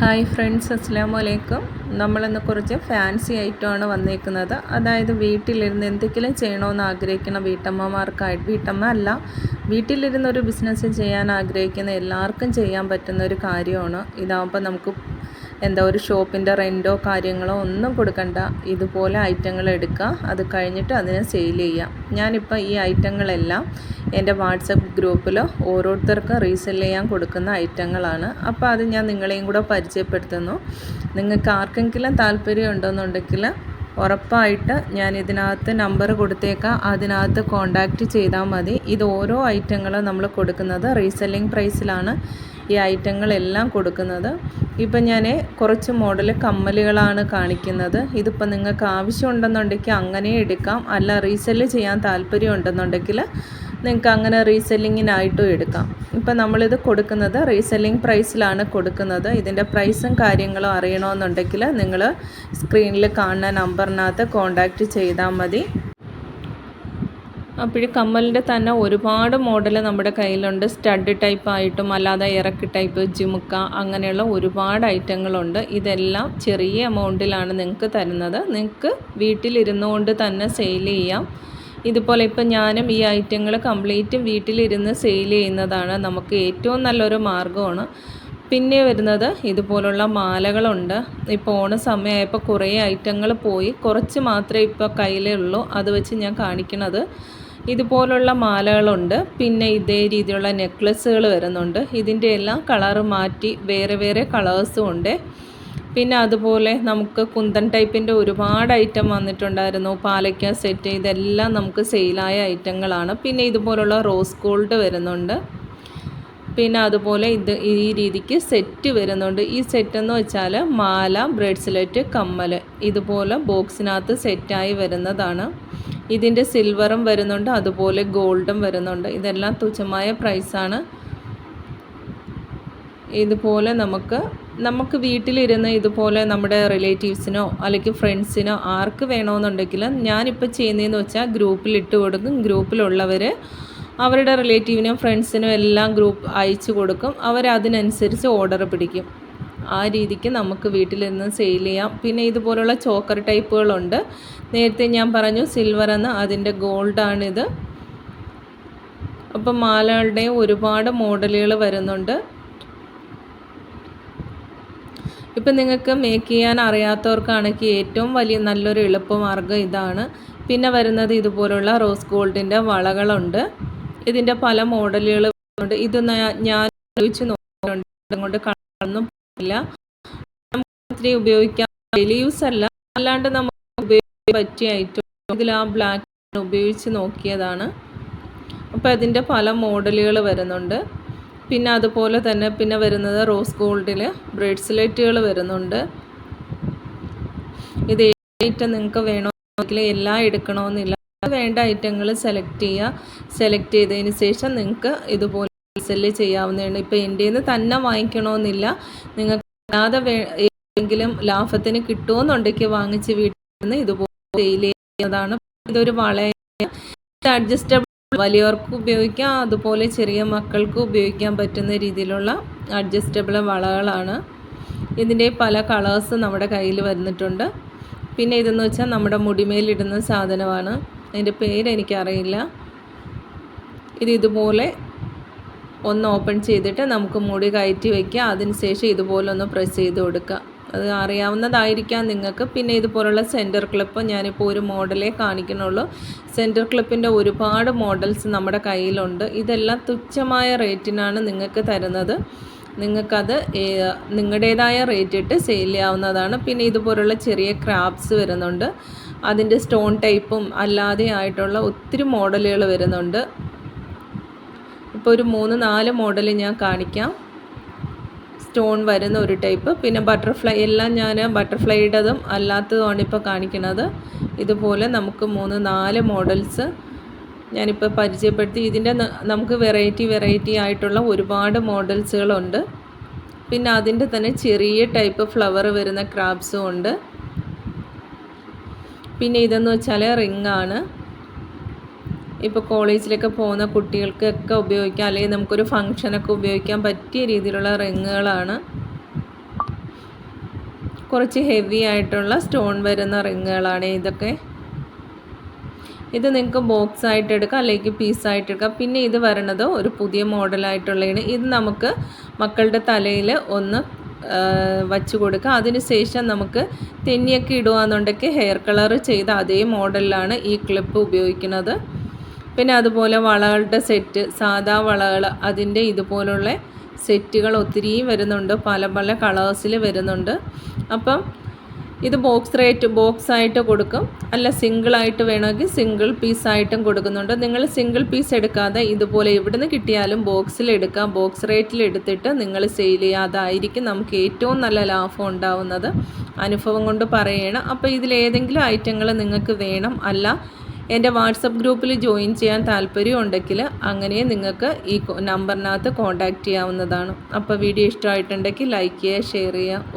Hi friends അസ്സാം വലൈക്കും നമ്മളിന്ന് കുറച്ച് ഫാൻസി ഐറ്റമാണ് വന്നേക്കുന്നത്. അതായത് വീട്ടിലിരുന്ന് എന്തെങ്കിലും ചെയ്യണമെന്ന് ആഗ്രഹിക്കുന്ന വീട്ടമ്മമാർക്കായിട്ട് വീട്ടമ്മ അല്ല വീട്ടിലിരുന്ന് ഒരു ബിസിനസ് ചെയ്യാൻ ആഗ്രഹിക്കുന്ന എല്ലാവർക്കും ചെയ്യാൻ പറ്റുന്ന ഒരു കാര്യമാണ്. ഇതാകുമ്പോൾ നമുക്ക് എന്താ ഒരു ഷോപ്പിന്റെ റെന്റോ കാര്യങ്ങളോ ഒന്നും കൊടുക്കണ്ട. ഇതുപോലെ ഐറ്റങ്ങൾ എടുക്കുക. അത് കഴിഞ്ഞിട്ട് അതിനെ സെയിൽ ചെയ്യാം ഞാനിപ്പോൾ ഈ ഐറ്റങ്ങളെല്ലാം എന്റെ വാട്സപ്പ് ഗ്രൂപ്പിൽ ഓരോരുത്തർക്കും റീസെൽ ചെയ്യാൻ കൊടുക്കുന്ന ഐറ്റങ്ങളാണ്. അപ്പോൾ അത് ഞാൻ നിങ്ങളെയും കൂടെ പരിചയപ്പെടുത്തുന്നു. നിങ്ങൾക്ക് ആർക്കെങ്കിലും താല്പര്യം ഉണ്ടെന്നുണ്ടെങ്കിൽ ഉറപ്പായിട്ട് ഞാൻ ഇതിനകത്ത് നമ്പർ കൊടുത്തേക്കാം. അതിനകത്ത് കോണ്ടാക്റ്റ് ചെയ്താൽ മതി. ഇത് ഓരോ ഐറ്റങ്ങളും നമ്മൾ കൊടുക്കുന്നത് റീസെല്ലിംഗ് പ്രൈസിലാണ് ഈ ഐറ്റങ്ങളെല്ലാം കൊടുക്കുന്നത്. ഇപ്പം ഞാൻ കുറച്ച് മോഡൽ കമ്മലുകളാണ് കാണിക്കുന്നത്. ഇതിപ്പോൾ നിങ്ങൾക്ക് ആവശ്യമുണ്ടെന്നുണ്ടെങ്കിൽ അങ്ങനെ എടുക്കാം. അല്ല റീസെൽ ചെയ്യാൻ താല്പര്യം ഉണ്ടെന്നുണ്ടെങ്കിൽ നിങ്ങൾക്ക് അങ്ങനെ റീസെല്ലിങ്ങിനായിട്ടും എടുക്കാം. ഇപ്പം നമ്മളിത് കൊടുക്കുന്നത് റീസെല്ലിംഗ് പ്രൈസിലാണ് കൊടുക്കുന്നത്. ഇതിന്റെ പ്രൈസും കാര്യങ്ങളും അറിയണമെന്നുണ്ടെങ്കിൽ നിങ്ങൾ സ്ക്രീനിൽ കാണുന്ന നമ്പറിനകത്ത് കോൺടാക്റ്റ് ചെയ്താൽ മതി. അപ്പോൾ കമ്മലിന്റെ തന്നെ ഒരുപാട് മോഡൽ നമ്മുടെ കയ്യിലുണ്ട്. സ്റ്റഡ് ടൈപ്പ് ആയിട്ടും അല്ലാതെ ഇറക്കി ടൈപ്പ് ജിമുക്ക അങ്ങനെയുള്ള ഒരുപാട് ഐറ്റങ്ങളുണ്ട്. ഇതെല്ലാം ചെറിയ എമൗണ്ടിലാണ് നിങ്ങൾക്ക് തരുന്നത്. നിങ്ങൾക്ക് വീട്ടിലിരുന്നുകൊണ്ട് തന്നെ സെയിൽ ചെയ്യാം. ഇതുപോലെ ഇപ്പം ഞാനും ഈ ഐറ്റങ്ങൾ കംപ്ലീറ്റും വീട്ടിലിരുന്ന് സെയിൽ ചെയ്യുന്നതാണ് നമുക്ക് ഏറ്റവും നല്ലൊരു മാർഗമാണ്. പിന്നെ വരുന്നത് ഇതുപോലുള്ള മാലകളുണ്ട്. ഇപ്പോൾ ഓണ സമയമായപ്പോൾ കുറേ ഐറ്റങ്ങൾ പോയി. കുറച്ച് മാത്രമേ ഇപ്പോൾ കയ്യിലേ ഉള്ളൂ. അത് വെച്ച് ഞാൻ കാണിക്കണത്. ഇതുപോലുള്ള മാലകളുണ്ട്. പിന്നെ ഇതേ രീതിയിലുള്ള നെക്ലസ്സുകൾ വരുന്നുണ്ട്. ഇതിന്റെ എല്ലാം കളറ് മാറ്റി വേറെ വേറെ കളേഴ്സും ഉണ്ട്. പിന്നെ അതുപോലെ നമുക്ക് കുന്തൻ ടൈപ്പിന്റെ ഒരുപാട് ഐറ്റം വന്നിട്ടുണ്ടായിരുന്നു. പാലയ്ക്ക സെറ്റ് ഇതെല്ലാം നമുക്ക് സെയിലായ ഐറ്റങ്ങളാണ്. പിന്നെ ഇതുപോലുള്ള റോസ് ഗോൾഡ് വരുന്നുണ്ട്. പിന്നെ അതുപോലെ ഇത് ഈ രീതിക്ക് സെറ്റ് വരുന്നുണ്ട്. ഈ സെറ്റ് എന്ന് വെച്ചാൽ മാല ബ്രേഡ്സ്ലെറ്റ് കമ്മൽ ഇതുപോലെ ബോക്സിനകത്ത് സെറ്റായി വരുന്നതാണ്. ഇതിന്റെ സിൽവറും വരുന്നുണ്ട്. അതുപോലെ ഗോൾഡും വരുന്നുണ്ട്. ഇതെല്ലാം തുച്ഛമായ പ്രൈസാണ് ഇതുപോലെ നമുക്ക് നമുക്ക് വീട്ടിലിരുന്ന് ഇതുപോലെ നമ്മുടെ റിലേറ്റീവ്സിനോ അല്ലെങ്കിൽ ഫ്രണ്ട്സിനോ ആർക്ക് വേണമെന്നുണ്ടെങ്കിൽ ഞാനിപ്പോൾ ചെയ്യുന്നതെന്ന് വെച്ചാൽ ഗ്രൂപ്പിൽ ഇട്ട് കൊടുക്കും. ഗ്രൂപ്പിലുള്ളവർ അവരുടെ റിലേറ്റീവിനും ഫ്രണ്ട്സിനും എല്ലാം ഗ്രൂപ്പ് അയച്ചു കൊടുക്കും. അവരതിനനുസരിച്ച് ഓർഡർ പിടിക്കും. ആ രീതിക്ക് നമുക്ക് വീട്ടിലിരുന്ന് സെയിൽ ചെയ്യാം. പിന്നെ ഇതുപോലുള്ള ചോക്കർ ടൈപ്പുകളുണ്ട്. നേരത്തെ ഞാൻ പറഞ്ഞു സിൽവർ എന്ന് അതിന്റെ ഗോൾഡാണിത് അപ്പം മാലകളുടെയും ഒരുപാട് മോഡലുകൾ വരുന്നുണ്ട്. ഇപ്പം നിങ്ങൾക്ക് മേക്ക് ചെയ്യാൻ അറിയാത്തവർക്കാണെങ്കിൽ ഏറ്റവും വലിയ നല്ലൊരു എളുപ്പമാർഗം ഇതാണ്. പിന്നെ വരുന്നത് ഇതുപോലുള്ള റോസ് ഗോൾഡിന്റെ വളകളുണ്ട്. ഇതിന്റെ പല മോഡലുകൾ ഉണ്ട്. ഇത് ഞാൻ ഉപയോഗിച്ച് നോക്കുന്നുണ്ട് അതുകൊണ്ട് കളൊന്നും ഇല്ല ഒത്തിരി ഉപയോഗിക്കാൻ ഡെയിലി യൂസ് അല്ല. അല്ലാണ്ട് നമുക്ക് ഉപയോഗിക്കാൻ പറ്റിയ ഐറ്റം ഇതിൽ ആ ബ്ലാക്ക് ഉപയോഗിച്ച് നോക്കിയതാണ്. അപ്പോൾ അതിന്റെ പല മോഡലുകൾ വരുന്നുണ്ട്. പിന്നെ അതുപോലെ തന്നെ പിന്നെ വരുന്നത് റോസ് ഗോൾഡിൽ ബ്രേഡ്സ്ലെറ്റുകൾ വരുന്നുണ്ട്. ഇത് ഐറ്റം നിങ്ങൾക്ക് വേണമെങ്കിൽ എല്ലാം എടുക്കണമെന്നില്ല. വേണ്ട ഐറ്റങ്ങൾ സെലക്ട് ചെയ്യുക. സെലക്ട് ചെയ്തതിന് ശേഷം നിങ്ങൾക്ക് ഇതുപോലെ സെല്ല് ചെയ്യാവുന്നതാണ്. ഇപ്പോൾ എന്റെ തന്നെ വാങ്ങിക്കണമെന്നില്ല. നിങ്ങൾക്ക് അല്ലാതെ ഏതെങ്കിലും ലാഭത്തിന് കിട്ടുമെന്നുണ്ടെങ്കിൽ വാങ്ങിച്ച് വീട്ടിൽ നിന്ന് ഇതുപോലെ സെയിൽ ചെയ്യുന്നതാണ്. ഇതൊരു വളരെ അഡ്ജസ്റ്റബിൾ വലിയവർക്ക് ഉപയോഗിക്കാം അതുപോലെ ചെറിയ മക്കൾക്ക് ഉപയോഗിക്കാൻ പറ്റുന്ന രീതിയിലുള്ള അഡ്ജസ്റ്റബിൾ വളകളാണ്. ഇതിന്റെ പല കളേഴ്സ് നമ്മുടെ കയ്യിൽ വന്നിട്ടുണ്ട്. പിന്നെ ഇതെന്ന് വെച്ചാൽ നമ്മുടെ മുടിമേലിടുന്ന സാധനമാണ്. അതിന്റെ പേര് എനിക്കറിയില്ല. ഇത് ഇതുപോലെ ഒന്ന് ഓപ്പൺ ചെയ്തിട്ട് നമുക്ക് മുടി കയറ്റി വയ്ക്കുക അതിനുശേഷം ഇതുപോലെ ഒന്ന് പ്രസ് ചെയ്ത് കൊടുക്കുക അത് അറിയാവുന്നതായിരിക്കാം നിങ്ങൾക്ക്. പിന്നെ ഇതുപോലുള്ള സെന്റർ ക്ലിപ്പ് ഞാനിപ്പോൾ ഒരു മോഡലേ കാണിക്കുന്നുള്ളൂ. സെന്റർ ക്ലിപ്പിന്റെ ഒരുപാട് മോഡൽസ് നമ്മുടെ കയ്യിലുണ്ട്. ഇതെല്ലാം തുച്ഛമായ റേറ്റിനാണ് നിങ്ങൾക്ക് തരുന്നത്. നിങ്ങൾക്കത് നിങ്ങളുടേതായ റേറ്റ് ഇട്ട് സെയിൽ ചെയ്യാവുന്നതാണ്. പിന്നെ ഇതുപോലുള്ള ചെറിയ ക്രാബ്സ് വരുന്നുണ്ട്. അതിന്റെ സ്റ്റോൺ ടൈപ്പും അല്ലാതെ ആയിട്ടുള്ള ഒത്തിരി മോഡലുകൾ വരുന്നുണ്ട്. ഇപ്പോൾ ഒരു മൂന്ന് നാല് മോഡൽ ഞാൻ കാണിക്കാം. സ്റ്റോൺ വരുന്ന ഒരു ടൈപ്പ്. പിന്നെ ബട്ടർഫ്ലൈ എല്ലാം ഞാൻ ബട്ടർഫ്ലൈയുടേതും അല്ലാത്തതുമാണ് ഇപ്പോൾ കാണിക്കുന്നത് ഇതുപോലെ നമുക്ക് മൂന്ന് നാല് മോഡൽസ് ഞാനിപ്പോൾ പരിചയപ്പെടുത്തി. ഇതിന്റെ നമുക്ക് വെറൈറ്റി വെറൈറ്റി ആയിട്ടുള്ള ഒരുപാട് മോഡൽസുകളുണ്ട്. പിന്നെ അതിന്റെ തന്നെ ചെറിയ ടൈപ്പ് ഫ്ലവർ വരുന്ന ക്രാബ്സും ഉണ്ട്. പിന്നെ ഇതെന്ന് വെച്ചാൽ റിങ്ങാണ്. ഇപ്പോൾ കോളേജിലൊക്കെ പോകുന്ന കുട്ടികൾക്കൊക്കെ ഉപയോഗിക്കാം അല്ലെങ്കിൽ നമുക്കൊരു ഫങ്ഷനൊക്കെ ഉപയോഗിക്കാൻ പറ്റിയ രീതിയിലുള്ള റിങ്ങുകളാണ്. കുറച്ച് ഹെവി ആയിട്ടുള്ള സ്റ്റോൺ വരുന്ന റിങ്ങുകളാണ് ഇതൊക്കെ. ഇത് നിങ്ങൾക്ക് ബോക്സ് ആയിട്ട് എടുക്കാം അല്ലെങ്കിൽ പീസായിട്ട് എടുക്കാം. പിന്നെ ഇത് വരണത് ഒരു പുതിയ മോഡലായിട്ടുള്ളതാണ് ഇത് നമുക്ക് മക്കളുടെ തലയിൽ ഒന്ന് വച്ചു കൊടുക്കുക അതിനുശേഷം നമുക്ക് തെന്നിയൊക്കെ ഇടുകയെന്നുണ്ടെങ്കിൽ ഹെയർ കളർ ചെയ്ത അതേ മോഡലിലാണ് ഈ ക്ലിപ്പ് ഉപയോഗിക്കുന്നത്. പിന്നെ അതുപോലെ വളകളുടെ സെറ്റ് സാധാ വളകൾ അതിന്റെ ഇതുപോലുള്ള സെറ്റുകൾ ഒത്തിരിയും വരുന്നുണ്ട്. പല പല കളേഴ്സിൽ വരുന്നുണ്ട്. അപ്പം ഇത് ബോക്സ് റേറ്റ് ബോക്സ് ആയിട്ട് കൊടുക്കും. അല്ല സിംഗിൾ ആയിട്ട് വേണമെങ്കിൽ സിംഗിൾ പീസ് ആയിട്ടും കൊടുക്കുന്നുണ്ട്. നിങ്ങൾ സിംഗിൾ പീസ് എടുക്കാതെ ഇതുപോലെ ഇവിടുന്ന് കിട്ടിയാലും ബോക്സിൽ എടുക്കാം. ബോക്സ് റേറ്റിൽ എടുത്തിട്ട് നിങ്ങൾ സെയിൽ ചെയ്യുക അതായിരിക്കും നമുക്ക് ഏറ്റവും നല്ല ലാഭം ഉണ്ടാവുന്നത് അനുഭവം കൊണ്ട് പറയണം. അപ്പോൾ ഇതിലേതെങ്കിലും ഐറ്റങ്ങൾ നിങ്ങൾക്ക് വേണം. അല്ല എന്റെ വാട്സപ്പ് ഗ്രൂപ്പിൽ ജോയിൻ ചെയ്യാൻ താല്പര്യമുണ്ടെങ്കിൽ അങ്ങനെ നിങ്ങൾക്ക് ഈ നമ്പറിനകത്ത് കോൺടാക്റ്റ് ചെയ്യാവുന്നതാണ്. അപ്പോൾ വീഡിയോ ഇഷ്ടമായിട്ടുണ്ടെങ്കിൽ ലൈക്ക് ചെയ്യുക ഷെയർ ചെയ്യുക.